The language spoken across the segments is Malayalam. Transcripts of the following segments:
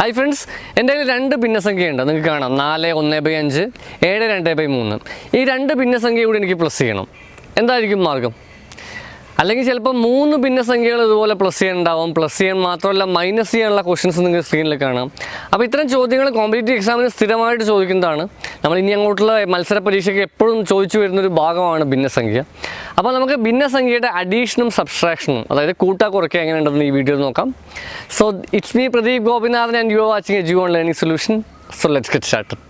ഹായ് ഫ്രണ്ട്സ് എന്റെ കയ്യിൽ രണ്ട് ഭിന്നസംഖ്യയുണ്ട്. നിങ്ങൾക്ക് കാണാം. നാല് ഒന്ന് ബൈ അഞ്ച് ഏഴ് രണ്ട് ബൈ മൂന്ന്. ഈ രണ്ട് ഭിന്നസംഖ്യ കൂടി എനിക്ക് പ്ലസ് ചെയ്യണം. എന്തായിരിക്കും മാർഗം? അല്ലെങ്കിൽ ചിലപ്പോൾ മൂന്ന് ഭിന്നസംഖ്യകൾ ഇതുപോലെ പ്ലസ് ചെയ്യാൻ ഉണ്ടാവും. പ്ലസ് ചെയ്യാൻ മാത്രമല്ല മൈനസ് ചെയ്യാനുള്ള ക്വസ്റ്റ്യൻസ് നിങ്ങൾക്ക് സ്ക്രീനിൽ കാണാം. അപ്പോൾ ഇത്തരം ചോദ്യങ്ങൾ കോമ്പറ്റേറ്റീവ് എക്സാമിന് സ്ഥിരമായിട്ട് ചോദിക്കുന്നതാണ്. നമ്മൾ ഇനി അങ്ങോട്ടുള്ള മത്സര പരീക്ഷയ്ക്ക് എപ്പോഴും ചോദിച്ചു വരുന്നൊരു ഭാഗമാണ് ഭിന്നസംഖ്യ അപ്പോൾ നമുക്ക് ഭിന്നസംഖ്യയുടെ അഡീഷനും സബ്സ്ട്രാക്ഷനും അതായത് കൂട്ടാ കുറയ്ക്കുക എങ്ങനെയുണ്ടെന്ന് ഈ വീഡിയോ നോക്കാം. So it's me Pradeep Gopinathan and you are watching a geo on learning solution so let's get start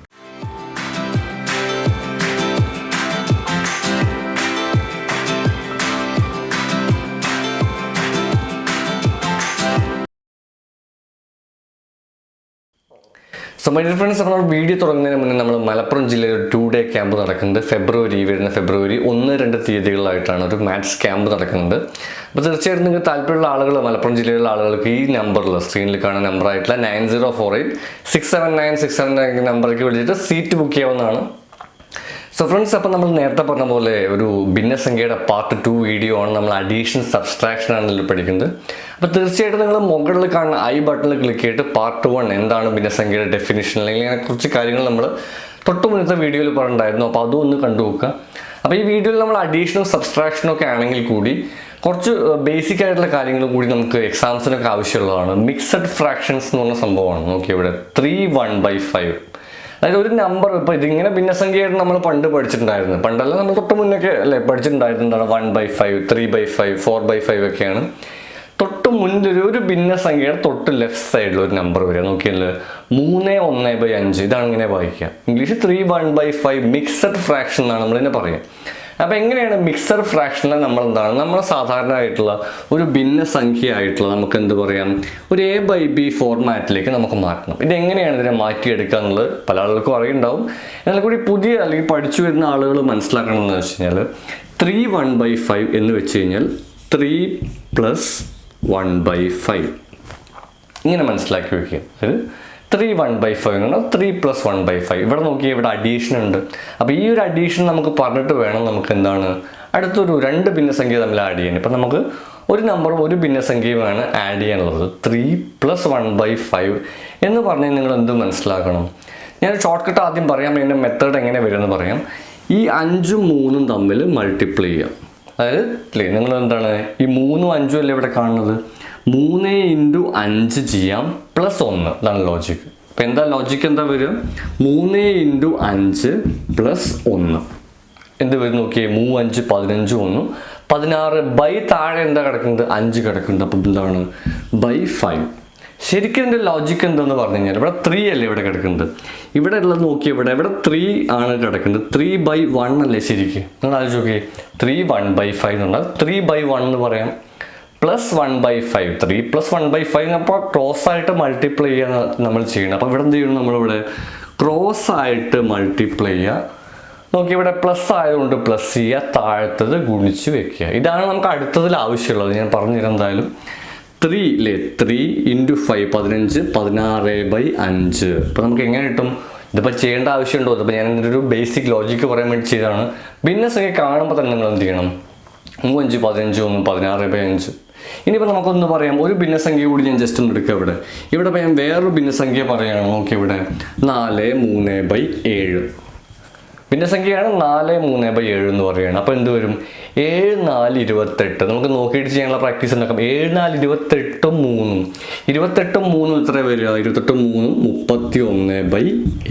so my friends നമ്മൾ വീഡിയോ തുടങ്ങുന്നതിന് മുന്നേ നമ്മൾ മലപ്പുറം ജില്ലയിൽ ഒരു ടു ഡേ ക്യാമ്പ് നടക്കുന്നുണ്ട് ഫെബ്രുവരി വരുന്ന ഫെബ്രുവരി ഒന്ന് രണ്ട് തീയതികളിലായിട്ടാണ് ഒരു മാത്സ് ക്യാമ്പ് നടക്കുന്നത്. അപ്പോൾ തീർച്ചയായിട്ടും നിങ്ങൾക്ക് താല്പര്യമുള്ള ആളുകൾ മലപ്പുറം ജില്ലയിലുള്ള ആളുകൾക്ക് ഈ നമ്പറിൽ സ്ക്രീനിൽ കാണുന്ന നമ്പറായിട്ടുള്ള nine zero four eight six seven nine six seven nine നമ്പറിലേക്ക് വിളിച്ചിട്ട് സീറ്റ് ബുക്ക് ചെയ്യാവുന്നതാണ്. സോ ഫ്രണ്ട്സ് അപ്പോൾ നമ്മൾ നേരത്തെ പറഞ്ഞ പോലെ ഒരു ഭിന്നസംഖ്യയുടെ പാർട്ട് ടു വീഡിയോ ആണ് നമ്മൾ അഡീഷൻ സബ്സ്ട്രാക്ഷൻ ആണ് ഇതിൽ പഠിക്കുന്നത്. അപ്പോൾ തീർച്ചയായിട്ടും നിങ്ങൾ മുകളിൽ കാണുന്ന ഐ ബട്ടണിൽ ക്ലിക്ക് ചെയ്തിട്ട് പാർട്ട് വൺ എന്താണ് ഭിന്നസംഖ്യയുടെ ഡെഫിനിഷൻ അല്ലെങ്കിൽ അങ്ങനെ കുറച്ച് കാര്യങ്ങൾ നമ്മൾ തൊട്ട് മുന്നത്തെ വീഡിയോയിൽ പറഞ്ഞിട്ടുണ്ടായിരുന്നു. അപ്പോൾ അതും ഒന്ന് കണ്ടു നോക്കുക. അപ്പോൾ ഈ വീഡിയോയിൽ നമ്മൾ അഡീഷനും സബ്സ്ട്രാക്ഷനും ഒക്കെ ആണെങ്കിൽ കൂടി കുറച്ച് ബേസിക് ആയിട്ടുള്ള കാര്യങ്ങൾ കൂടി നമുക്ക് എക്സാംസിനൊക്കെ ആവശ്യമുള്ളതാണ്. മിക്സഡ് ഫ്രാക്ഷൻസ് എന്ന് പറഞ്ഞ സംഭവമാണ്. നോക്കിയവിടെ ത്രീ വൺ ബൈ ഫൈവ് അതായത് ഒരു നമ്പർ ഇപ്പോൾ ഇതിങ്ങനെ ഭിന്നസംഖ്യയായിട്ട് നമ്മൾ പണ്ട് പഠിച്ചിട്ടുണ്ടായിരുന്നു. പണ്ടല്ല നമ്മൾ തൊട്ട് മുന്നൊക്കെ അല്ലേ പഠിച്ചിട്ടുണ്ടായിരുന്നു എന്താണ് one by five three by five four by five ഒക്കെയാണ്. തൊട്ട് മുന്നിൽ ഒരു ഭിന്നസംഖ്യയുടെ തൊട്ട് ലെഫ്റ്റ് സൈഡിൽ ഒരു നമ്പർ വരിക. നോക്കിയല്ലേ? മൂന്ന് ഒന്ന് ബൈ അഞ്ച്. ഇതാണ് ഇങ്ങനെ വായിക്കുക. English three one by five mixed fraction എന്നാണ് നമ്മൾ ഇതിനെ പറയുക. അപ്പോൾ എങ്ങനെയാണ് മിക്സർ ഫ്രാക്ഷനിൽ നമ്മൾ എന്താണ്? നമ്മൾ സാധാരണ ആയിട്ടുള്ള ഒരു ഭിന്ന സംഖ്യ ആയിട്ടുള്ള നമുക്ക് എന്ത് പറയാം? ഒരു എ ബൈ ബി ഫോർമാറ്റിലേക്ക് നമുക്ക് മാറ്റണം. ഇത് എങ്ങനെയാണ് ഇതിനെ മാറ്റിയെടുക്കുക എന്നുള്ളത് പല ആളുകൾക്കും അറിയുണ്ടാവും. എന്നാൽ കൂടി പുതിയ അല്ലെങ്കിൽ പഠിച്ചു വരുന്ന ആളുകൾ മനസ്സിലാക്കണം എന്ന് വെച്ച് കഴിഞ്ഞാൽ ത്രീ വൺ ബൈ ഫൈവ് എന്ന് വെച്ച് കഴിഞ്ഞാൽ three plus one by five ഇങ്ങനെ മനസ്സിലാക്കി വയ്ക്കുക അതായത് ത്രീ വൺ ബൈ ഫൈവ് എന്ന് three plus one by five ഇവിടെ നോക്കിയാൽ ഇവിടെ അഡീഷൻ ഉണ്ട്. അപ്പോൾ ഈ ഒരു അഡീഷൻ നമുക്ക് പറഞ്ഞിട്ട് വേണം നമുക്ക് എന്താണ്? അടുത്തൊരു രണ്ട് ഭിന്നസംഖ്യ തമ്മിൽ ആഡ് ചെയ്യാൻ. ഇപ്പം നമുക്ക് ഒരു നമ്പറും ഒരു ഭിന്നസംഖ്യയുമാണ് ആഡ് ചെയ്യാനുള്ളത്. Three plus one by five എന്ന് പറഞ്ഞാൽ നിങ്ങൾ എന്ത് മനസ്സിലാക്കണം? ഞാൻ ഷോർട്ട് കട്ട് ആദ്യം പറയാം എന്റെ മെത്തേഡ് എങ്ങനെ വരുമെന്ന് പറയാം. ഈ അഞ്ചും മൂന്നും തമ്മിൽ മൾട്ടിപ്ലൈ ചെയ്യാം. അതായത് നിങ്ങൾ എന്താണ്? ഈ മൂന്നും അഞ്ചും അല്ലേ ഇവിടെ കാണുന്നത്? മൂന്ന് ഇന്റു അഞ്ച് ചെയ്യാം പ്ലസ് ഒന്ന്. ഇതാണ് ലോജിക്ക് അപ്പം എന്താ ലോജിക്ക് എന്താ വരും? മൂന്ന് ഇന്റു അഞ്ച് പ്ലസ് ഒന്ന്. എന്ത് വരും നോക്കിയേ? മൂ അഞ്ച് പതിനഞ്ച് ഒന്ന് പതിനാറ് ബൈ താഴെ എന്താ കിടക്കുന്നത്? അഞ്ച് കിടക്കുന്നുണ്ട്. അപ്പം എന്താണ്? By five. ശരിക്കും എന്റെ ലോജിക്ക് എന്താന്ന് പറഞ്ഞു കഴിഞ്ഞാൽ ഇവിടെ ത്രീ അല്ലേ ഇവിടെ കിടക്കുന്നത്? ഇവിടെ ഉള്ളത് നോക്കി ഇവിടെ. ഇവിടെ ത്രീ ആണ് കിടക്കുന്നത്. ത്രീ ബൈ വൺ അല്ലേ ശരിക്കും? നിങ്ങൾ ആലോചിച്ച് നോക്കിയേ. ത്രീ വൺ ബൈ ഫൈവ് എന്ന് പറഞ്ഞാൽ ത്രീ ബൈ വൺ എന്ന് പറയാം. Plus one by five three plus one by five അപ്പോൾ ക്രോസ് ആയിട്ട് മൾട്ടിപ്ലൈ ചെയ്യുക നമ്മൾ ചെയ്യണം. അപ്പോൾ ഇവിടെ എന്ത് ചെയ്യണം നമ്മളിവിടെ? ക്രോസ് ആയിട്ട് മൾട്ടിപ്ലൈ ചെയ്യുക നോക്കി ഇവിടെ പ്ലസ് ആയതുകൊണ്ട് പ്ലസ് ചെയ്യുക താഴത്തത് ഗുണിച്ച് വെക്കുക. ഇതാണ് നമുക്ക് അടുത്തതിൽ ആവശ്യമുള്ളത്. ഞാൻ പറഞ്ഞുതരാം എന്തായാലും. ത്രീ ഇല്ലേ ത്രീ ഇന്റു ഫൈവ് പതിനഞ്ച് പതിനാറ് ബൈ അഞ്ച്. അപ്പോൾ നമുക്ക് എങ്ങനെ കിട്ടും? ഇതിപ്പോൾ ചെയ്യേണ്ട ആവശ്യമുണ്ടോ? ഇതിപ്പോൾ ഞാൻ ഇതിന്റെ ഒരു ബേസിക് ലോജിക്ക് പറയാൻ വേണ്ടി ചെയ്തതാണ്. ഭിന്നസംഖ്യ കാണുമ്പോൾ തന്നെ നിങ്ങൾ എന്ത് ചെയ്യണം? മൂവഞ്ച് പതിനഞ്ച് ഒന്ന് പതിനാറ് ബൈ അഞ്ച്. ഇനിയിപ്പോൾ നമുക്കൊന്ന് പറയാം ഒരു ഭിന്നസംഖ്യ കൂടി ഞാൻ ജസ്റ്റ് ഒന്ന് എടുക്കുക ഇവിടെ. ഇവിടെ ഞാൻ വേറൊരു ഭിന്നസംഖ്യ പറയുകയാണ് നോക്കി ഇവിടെ. നാല് മൂന്ന് ബൈ ഏഴ്. ഭിന്നസംഖ്യയാണ് നാല് മൂന്ന് ബൈ ഏഴ് എന്ന് പറയുകയാണ് അപ്പോൾ എന്ത് വരും? ഏഴ് നാല് ഇരുപത്തെട്ട്. നമുക്ക് നോക്കിയിട്ട് ചെയ്യാനുള്ള പ്രാക്ടീസ് ഉണ്ടാക്കാം. ഏഴ് നാല് ഇരുപത്തെട്ടും മൂന്നും. ഇരുപത്തെട്ടും മൂന്നും എത്ര വരിക? ഇരുപത്തെട്ടും മൂന്നും മുപ്പത്തി ഒന്ന് ബൈ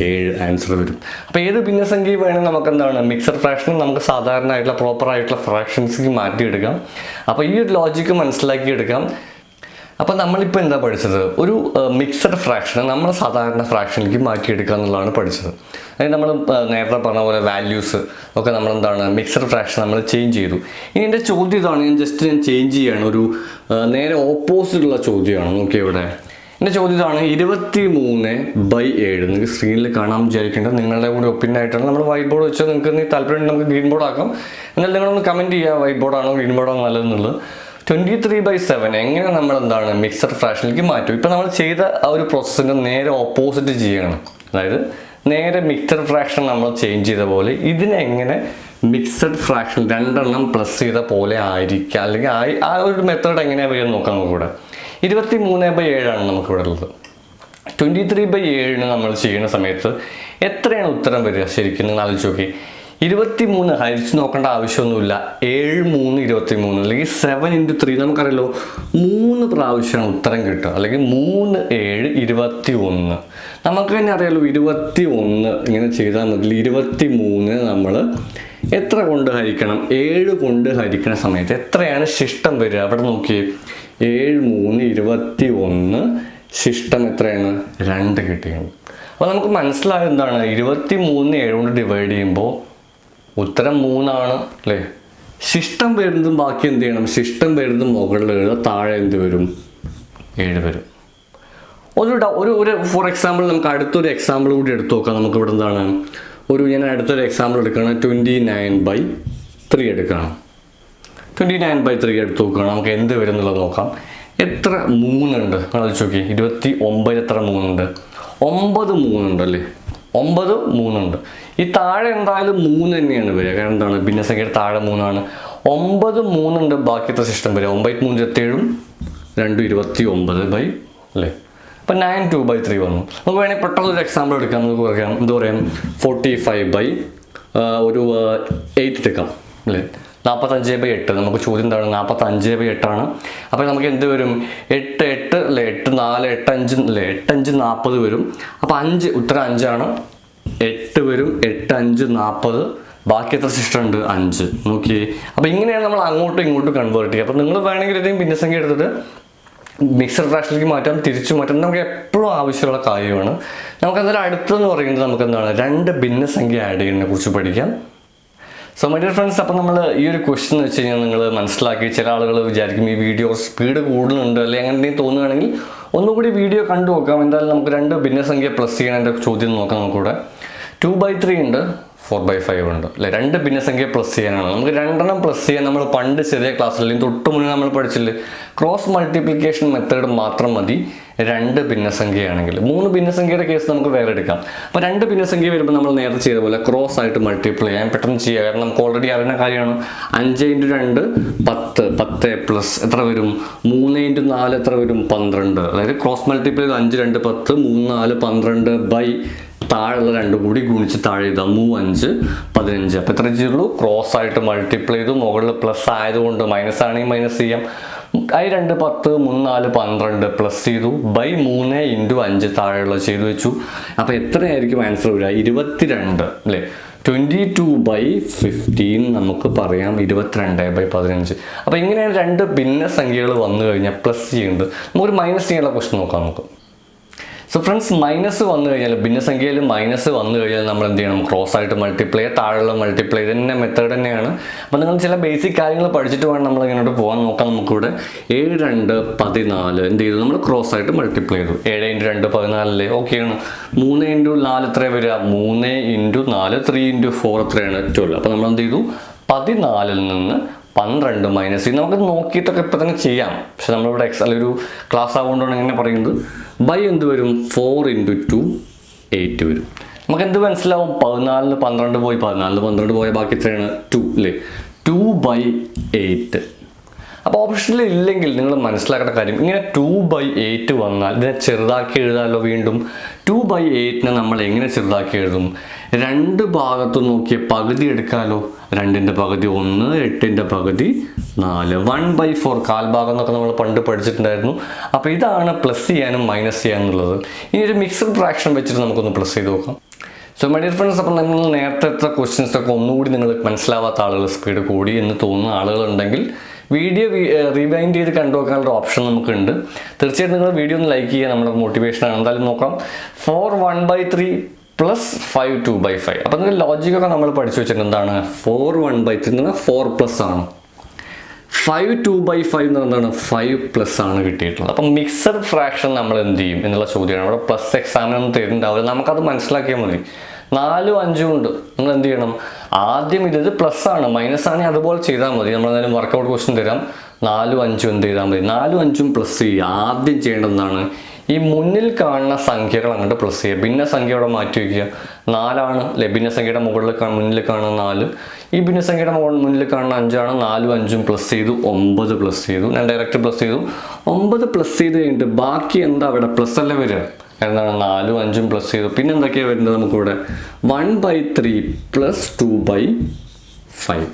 ഏഴ് ആൻസർ വരും. അപ്പോൾ ഏത് ഭിന്നസംഖ്യ വേണമെങ്കിൽ നമുക്ക് എന്താണ് മിക്സഡ് ഫ്രാക്ഷൻ നമുക്ക് സാധാരണ ആയിട്ടുള്ള പ്രോപ്പർ ആയിട്ടുള്ള ഫ്രാക്ഷൻസിലേക്ക് മാറ്റിയെടുക്കാം. അപ്പോൾ ഈ ഒരു ലോജിക്ക് മനസ്സിലാക്കിയെടുക്കാം. അപ്പോൾ നമ്മളിപ്പോൾ എന്താ പഠിച്ചത്? ഒരു മിക്സഡ് ഫ്രാക്ഷൻ നമ്മൾ സാധാരണ ഫ്രാക്ഷനിലേക്ക് മാറ്റിയെടുക്കുക എന്നുള്ളതാണ് പഠിച്ചത്. അതായത് നമ്മൾ നേരത്തെ പറഞ്ഞ പോലെ വാല്യൂസ് ഒക്കെ നമ്മൾ എന്താണ് മിക്സഡ് ഫ്രാക്ഷൻ നമ്മൾ ചേഞ്ച് ചെയ്തു. ഇനി എന്റെ ചോദ്യം ഇതാണ് ഞാൻ ജസ്റ്റ് ഞാൻ ചേഞ്ച് ചെയ്യാണ് ഒരു നേരെ ഓപ്പോസിറ്റുള്ള ചോദ്യമാണ്. നോക്കിയ ഇവിടെ. എന്റെ ചോദ്യം ഇതാണ് ഇരുപത്തി മൂന്ന് ബൈ ഏഴ്. നിങ്ങൾക്ക് സ്ക്രീനിൽ കാണാൻ വിചാരിക്കേണ്ടത് നിങ്ങളുടെ കൂടെ ഒപ്പീനിയൻ ആയിട്ടാണ് നമ്മൾ വൈറ്റ് ബോർഡ് വെച്ചാൽ നിങ്ങൾക്ക് താല്പര്യം നമുക്ക് ഗ്രീൻ ബോർഡ് ആക്കാം. എന്നാൽ നിങ്ങളൊന്ന് കമന്റ് ചെയ്യുക വൈറ്റ് ബോർഡാണോ ഗ്രീൻ ബോർഡാണോ നല്ലതെന്നുള്ളത്. ട്വന്റി ത്രീ ബൈ സെവൻ എങ്ങനെ നമ്മൾ എന്താണ് മിക്സഡ് ഫ്രാക്ഷനിലേക്ക് മാറ്റും? ഇപ്പം നമ്മൾ ചെയ്ത ആ ഒരു പ്രോസസ്സിന്റെ നേരെ ഓപ്പോസിറ്റ് ചെയ്യണം. അതായത് നേരെ മിക്സഡ് ഫ്രാക്ഷൻ നമ്മൾ ചേഞ്ച് ചെയ്ത പോലെ ഇതിനെങ്ങനെ മിക്സഡ് ഫ്രാക്ഷൻ രണ്ടെണ്ണം പ്ലസ് ചെയ്ത പോലെ ആയിരിക്കാം. അല്ലെങ്കിൽ ആ ആ ഒരു മെത്തേഡ് എങ്ങനെയാണ് വരും നോക്കാം നമുക്കിവിടെ. ഇരുപത്തി മൂന്ന് ബൈ ഏഴാണ് നമുക്കിവിടെ ഉള്ളത്. ട്വന്റി ത്രീ ബൈ ഏഴിന് നമ്മൾ ചെയ്യുന്ന സമയത്ത് എത്രയാണ് ഉത്തരം വരിക? ശരിക്കും നിങ്ങൾ ആലോചിച്ച് നോക്കി ഇരുപത്തി മൂന്ന് ഹൈറ്റ്സ് നോക്കേണ്ട ആവശ്യമൊന്നുമില്ല. ഏഴ് മൂന്ന് ഇരുപത്തി മൂന്ന് അല്ലെങ്കിൽ സെവൻ ഇന്റു ത്രീ നമുക്കറിയാലോ മൂന്ന് പ്രാവശ്യം ഉത്തരം കിട്ടുക. അല്ലെങ്കിൽ മൂന്ന് ഏഴ് ഇരുപത്തി ഒന്ന് നമുക്ക് തന്നെ അറിയാലോ ഇരുപത്തി ഒന്ന് ഇങ്ങനെ ചെയ്താൽ മതി. ഇരുപത്തി മൂന്ന് നമ്മൾ എത്ര കൊണ്ട് ഹരിക്കണം? ഏഴ് കൊണ്ട് ഹരിക്കുന്ന സമയത്ത് എത്രയാണ് ശിഷ്ടം വരിക? അവിടെ നോക്കിയേ. ഏഴ് മൂന്ന് ഇരുപത്തി ഒന്ന് ശിഷ്ടം എത്രയാണ്? രണ്ട് കിട്ടിയാണ് അപ്പോൾ നമുക്ക് മനസ്സിലായത് എന്താണ്? ഇരുപത്തി മൂന്ന് ഏഴ് കൊണ്ട് ഡിവൈഡ് ചെയ്യുമ്പോൾ ഉത്തരം മൂന്നാണ് അല്ലേ? ശിഷ്ടം വരുന്നതും ബാക്കി എന്ത് ചെയ്യണം? ശിഷ്ടം വരുന്നതും മുകളിൽ എഴുതുക താഴെ എന്ത് വരും? ഏഴ് വരും. ഒരു ഒരു ഒരു ഫോർ എക്സാമ്പിൾ നമുക്ക് അടുത്തൊരു എക്സാമ്പിൾ കൂടി എടുത്തു നോക്കാം. നമുക്ക് ഇവിടെ എന്താണ്? ഒരു ഞാൻ അടുത്തൊരു എക്സാമ്പിൾ എടുക്കുകയാണ്. ട്വന്റി നയൻ ബൈ ത്രീ എടുക്കണം ട്വന്റി നയൻ ബൈ ത്രീ എടുത്ത് നോക്കുകയാണ്. നമുക്ക് എന്ത് വരും എന്നുള്ളത് നോക്കാം. എത്ര മൂന്നുണ്ട്? നിങ്ങൾ നോക്കി ഇരുപത്തി ഒമ്പത് എത്ര മൂന്നുണ്ട്? ഒമ്പത് മൂന്നുണ്ട് അല്ലേ? ഒമ്പത് മൂന്നുണ്ട് ഈ താഴെ എന്തായാലും മൂന്ന് തന്നെയാണ് വരിക. കാരണം എന്താണ്? ഭിന്നസംഖ്യയുടെ താഴെ മൂന്നാണ്. ഒമ്പത് മൂന്നുണ്ട്. ബാക്കിയത്തെ സിസ്റ്റം വരിക ഒമ്പത് മൂന്ന് ഇരുപത്തേഴും രണ്ടും ഇരുപത്തി ഒമ്പത് ബൈ അല്ലേ? അപ്പം നയൻ ടു ബൈ ത്രീ വന്നു. നമുക്ക് വേണമെങ്കിൽ പെട്ടെന്ന് ഒരു എക്സാമ്പിൾ എടുക്കാം. നമുക്ക് പറയാം. എന്താ പറയാം? ഫോർട്ടി ഫൈവ് ബൈ ഒരു എയ്റ്റ് എടുക്കാം. അല്ലേ? നാൽപ്പത്തഞ്ച് ബൈ എട്ട്. നമുക്ക് ചോദ്യം എന്താണ്? നാൽപ്പത്തഞ്ച് ബൈ എട്ടാണ്. അപ്പോൾ നമുക്ക് എന്ത് വരും? എട്ട് എട്ട് അല്ലേ എട്ട് നാല് എട്ട് അഞ്ച് അല്ലേ എട്ട് അഞ്ച് നാൽപ്പത് വരും. അപ്പോൾ അഞ്ച് ഉത്തരം അഞ്ചാണ്. എട്ട് വരും എട്ട് അഞ്ച് നാൽപ്പത്. ബാക്കി എത്ര സിസ്റ്റം ഉണ്ട് അഞ്ച്. നോക്കിയേ. അപ്പോൾ ഇങ്ങനെയാണ് നമ്മൾ അങ്ങോട്ടും ഇങ്ങോട്ടും കൺവേർട്ട് ചെയ്യുക. അപ്പോൾ നിങ്ങൾ വേണമെങ്കിൽ ഏതെങ്കിലും ഭിന്നസംഖ്യ എടുത്തിട്ട് മിക്സഡ് ഫ്രാക്ഷനിലേക്ക് മാറ്റാം തിരിച്ചു മാറ്റാം. നമുക്ക് എപ്പോഴും ആവശ്യമുള്ള കാര്യമാണ്. നമുക്ക് എന്തായാലും അടുത്തെന്ന് പറയുന്നത് നമുക്ക് എന്താണ് രണ്ട് ഭിന്നസംഖ്യ ആഡ് ചെയ്യുന്നതിനെ കുറിച്ച് പഠിക്കാം. സോ മൈ ഡിയർ ഫ്രണ്ട്സ് അപ്പോൾ നമ്മൾ ഈ ഒരു ക്വസ്റ്റൻ എന്ന് വെച്ച് കഴിഞ്ഞാൽ നിങ്ങൾ മനസ്സിലാക്കി ചില ആളുകൾ വിചാരിക്കും ഈ വീഡിയോ സ്പീഡ് കൂടുന്നുണ്ട് അല്ലെങ്കിൽ അങ്ങനെ എന്തെങ്കിലും തോന്നുകയാണെങ്കിൽ ഒന്നുകൂടി വീഡിയോ കണ്ടു നോക്കാം എന്തായാലും നമുക്ക് രണ്ട് ഭിന്നസംഖ്യ പ്ലസ് ചെയ്യണതിന്റെ ചോദ്യം നോക്കാം നമുക്കിവിടെ. ടു ബൈ ത്രീ ഉണ്ട്. ഫോർ ബൈ ഫൈവ് ഉണ്ട്? അല്ലെ രണ്ട് ഭിന്നസംഖ്യ പ്ലസ് ചെയ്യാനാണ്. നമുക്ക് രണ്ടെണ്ണം പ്ലസ് ചെയ്യാൻ നമ്മൾ പണ്ട് ചെറിയ ക്ലാസ്സിൽ അല്ലെങ്കിൽ തൊട്ട് മുന്നേ നമ്മൾ പഠിച്ചില്ല? ക്രോസ് മൾട്ടിപ്ലിക്കേഷൻ മെത്തേഡ് മാത്രം മതി രണ്ട് ഭിന്നസംഖ്യയാണെങ്കിൽ മൂന്ന് ഭിന്നസംഖ്യയുടെ കേസ് നമുക്ക് വേറെ എടുക്കാം. അപ്പോൾ രണ്ട് ഭിന്നസംഖ്യ വരുമ്പോൾ നമ്മൾ നേരത്തെ ചെയ്ത പോലെ ക്രോസ് ആയിട്ട് മൾട്ടിപ്ലൈ ചെയ്യാൻ പെട്ടെന്ന് ചെയ്യുക കാരണം നമുക്ക് ഓൾറെഡി അറിയുന്ന കാര്യമാണ്. അഞ്ച് ഇന്റു രണ്ട് പത്ത്. പത്ത് പ്ലസ് എത്ര വരും? മൂന്ന് ഇന്റു നാല് എത്ര വരും? പന്ത്രണ്ട്. അതായത് ക്രോസ് മൾട്ടിപ്ലൈ ചെയ്ത് അഞ്ച് രണ്ട് പത്ത്. മൂന്ന് നാല് പന്ത്രണ്ട് ബൈ താഴെയുള്ള രണ്ടും കൂടി ഗുണിച്ച് താഴെ എഴുതാം. മൂവഞ്ച് പതിനഞ്ച്. അപ്പോൾ എത്ര ചെയ്യുള്ളൂ ക്രോസ് ആയിട്ട് മൾട്ടിപ്ലൈ ചെയ്തു. മുകളിൽ പ്ലസ് ആയതുകൊണ്ട് മൈനസ് ആണെങ്കിൽ മൈനസ് ചെയ്യാം ഐ രണ്ട് പത്ത് മൂന്ന് നാല് പന്ത്രണ്ട് പ്ലസ് ചെയ്തു. ബൈ മൂന്ന് ഇന്റു അഞ്ച് താഴെയുള്ള ചെയ്തു വെച്ചു. അപ്പോൾ എത്രയായിരിക്കും ആൻസർ വരിക? ഇരുപത്തിരണ്ട് അല്ലേ? ട്വന്റി ടു ബൈ ഫിഫ്റ്റീൻ നമുക്ക് പറയാം. ഇരുപത്തിരണ്ട് ബൈ പതിനഞ്ച്. അപ്പോൾ ഇങ്ങനെയാണ് രണ്ട് ഭിന്ന സംഖ്യകൾ വന്നു കഴിഞ്ഞാൽ പ്ലസ് ചെയ്യുന്നത്. നമുക്കൊരു മൈനസ് ചെയ്യാനുള്ള ക്വസ്റ്റൻ നോക്കാം നമുക്ക്. സോ ഫ്രണ്ട്സ് മൈനസ് വന്നു കഴിഞ്ഞാൽ ഭിന്നസംഖ്യയിൽ മൈനസ് വന്നു കഴിഞ്ഞാൽ നമ്മൾ എന്ത് ചെയ്യണം? ക്രോസ് ആയിട്ട് മൾട്ടിപ്ലൈ താഴെയുള്ള മൾട്ടിപ്ലൈ തന്നെ മെത്തേഡ് തന്നെയാണ്. അപ്പോൾ നിങ്ങൾ ചില ബേസിക് കാര്യങ്ങൾ പഠിച്ചിട്ട് വേണം നമ്മൾ ഇങ്ങോട്ട് പോകാൻ നോക്കാം നമുക്കിവിടെ. ഏഴ് രണ്ട് പതിനാല് എന്ത് ചെയ്തു? നമ്മൾ ക്രോസ് ആയിട്ട് മൾട്ടിപ്ലൈ ചെയ്തു. ഏഴ് ഇന്റു രണ്ട് പതിനാലല്ലേ? ഓക്കെയാണ് മൂന്ന് ഇന്റു നാല് എത്ര വരിക? മൂന്ന് ഇന്റു നാല് ത്രീ ഇന്റു ഫോർ എത്രയാണ്? ട്വൽവ് അപ്പോൾ നമ്മൾ എന്ത് ചെയ്തു? പതിനാലിൽ നിന്ന് പന്ത്രണ്ട് മൈനസ് നമുക്ക് നോക്കിയിട്ടൊക്കെ ഇപ്പം തന്നെ ചെയ്യാം. പക്ഷെ നമ്മളിവിടെ എക്സ് അല്ലെങ്കിൽ ഒരു ക്ലാസ് ആവുകൊണ്ടാണ് ഇങ്ങനെ പറയുന്നത്. ബൈ എന്ത് വരും? ഫോർ ഇന്റു ടു എയ്റ്റ് വരും. നമുക്ക് എന്ത് മനസ്സിലാവും? പതിനാലിന് പന്ത്രണ്ട് പോയി. പതിനാലിന് പന്ത്രണ്ട് പോയ ബാക്കി എത്രയാണ്? ടു അല്ലേ ടു ബൈ എയ്റ്റ് അപ്പോൾ ഓപ്ഷനിൽ ഇല്ലെങ്കിൽ നിങ്ങൾ മനസ്സിലാക്കേണ്ട കാര്യം ഇങ്ങനെ ടു ബൈ എയ്റ്റ് വന്നാൽ ഇതിനെ ചെറുതാക്കി എഴുതാമല്ലോ വീണ്ടും? ടു ബൈ എയ്റ്റിനെ നമ്മൾ എങ്ങനെ ചെറുതാക്കി എഴുതും? രണ്ട് ഭാഗത്തും നോക്കിയ പകുതി എടുക്കാമല്ലോ രണ്ടിന്റെ പകുതി ഒന്ന് എട്ടിന്റെ പകുതി നാല്. വൺ ബൈ ഫോർ കാൽഭാഗം എന്നൊക്കെ നമ്മൾ പണ്ട് പഠിച്ചിട്ടുണ്ടായിരുന്നു. അപ്പോൾ ഇതാണ് പ്ലസ് ചെയ്യാനും മൈനസ് ചെയ്യാനുള്ളത്. ഇനി ഒരു മിക്സഡ് ഫ്രാക്ഷൻ വെച്ചിട്ട് നമുക്കൊന്ന് പ്ലസ് ചെയ്ത് നോക്കാം. സോ മൈ ഡിയർ ഫ്രണ്ട്സ് അപ്പോൾ നമ്മൾ നേരത്തെ ക്വസ്റ്റ്യൻസ് ഒക്കെ ഒന്നുകൂടി നിങ്ങൾ മനസ്സിലാവാത്ത ആളുകൾ സ്പീഡ് കൂടി എന്ന് തോന്നുന്ന ആളുകളുണ്ടെങ്കിൽ വീഡിയോ റീവൈൻഡ് ചെയ്ത് കണ്ടു നോക്കാനുള്ള ഓപ്ഷൻ നമുക്കുണ്ട്. തീർച്ചയായിട്ടും നിങ്ങൾ വീഡിയോ ഒന്ന് ലൈക്ക് ചെയ്യുക. നമ്മുടെ മോട്ടിവേഷനാണ് എന്തായാലും നോക്കാം. Four one by three plus five two by five അപ്പം നിങ്ങൾ ലോജിക്കൊക്കെ നമ്മൾ പഠിച്ചു വെച്ചിട്ടുണ്ട് എന്താണ്? ഫോർ വൺ ബൈ ത്രീ എന്ന് ഫോർ പ്ലസ് ആണ്. ഫൈവ് ടു ബൈ ഫൈവ് എന്ന് പറഞ്ഞാണ് ഫൈവ് പ്ലസ് ആണ് കിട്ടിയിട്ടുള്ളത്. അപ്പം മിക്സഡ് ഫ്രാക്ഷൻ നമ്മൾ എന്ത് ചെയ്യും എന്നുള്ള ചോദ്യമാണ്. അവിടെ പ്ലസ് എക്സാമിനൊന്നും തരുന്നുണ്ടാവില്ല. നമുക്കത് മനസ്സിലാക്കിയാൽ മതി. നാലും അഞ്ചും ഉണ്ട്. നമ്മൾ എന്ത് ചെയ്യണം? ആദ്യം ഇത് പ്ലസ് ആണ്. മൈനസ് ആണെങ്കിൽ അതുപോലെ ചെയ്താൽ മതി. നമ്മൾ എന്തായാലും വർക്കൗട്ട് ക്വസ്റ്റ്യൻ തരാം. നാലും അഞ്ചും എന്ത് ചെയ്താൽ മതി. നാലും അഞ്ചും പ്ലസ് ചെയ്യുക. ആദ്യം ചെയ്യേണ്ടത് എന്താണ്? ഈ മുന്നിൽ കാണുന്ന സംഖ്യകൾ അങ്ങോട്ട് പ്ലസ് ചെയ്യുക. ഭിന്ന സംഖ്യയോടെ മാറ്റി വയ്ക്കുക. നാലാണ് അല്ലെ ഭിന്നസംഖ്യയുടെ മുകളിൽ മുന്നിൽ കാണുന്ന നാല്. ഈ ഭിന്നസംഖ്യയുടെ മുകളിൽ മുന്നിൽ കാണുന്ന അഞ്ചാണ്. നാലും അഞ്ചും പ്ലസ് ചെയ്തു. ഒമ്പത് പ്ലസ് ചെയ്തു. ഞാൻ ഡയറക്റ്റ് പ്ലസ് ചെയ്തു. ഒമ്പത് പ്ലസ് ചെയ്ത് കഴിഞ്ഞിട്ട് ബാക്കി എന്താ അവിടെ? പ്ലസ് അല്ലേ വരിക? എന്താണ്? നാലും അഞ്ചും പ്ലസ് ചെയ്തു. പിന്നെ എന്തൊക്കെയാണ് വരുന്നത് നമുക്കിവിടെ? One by three plus two by five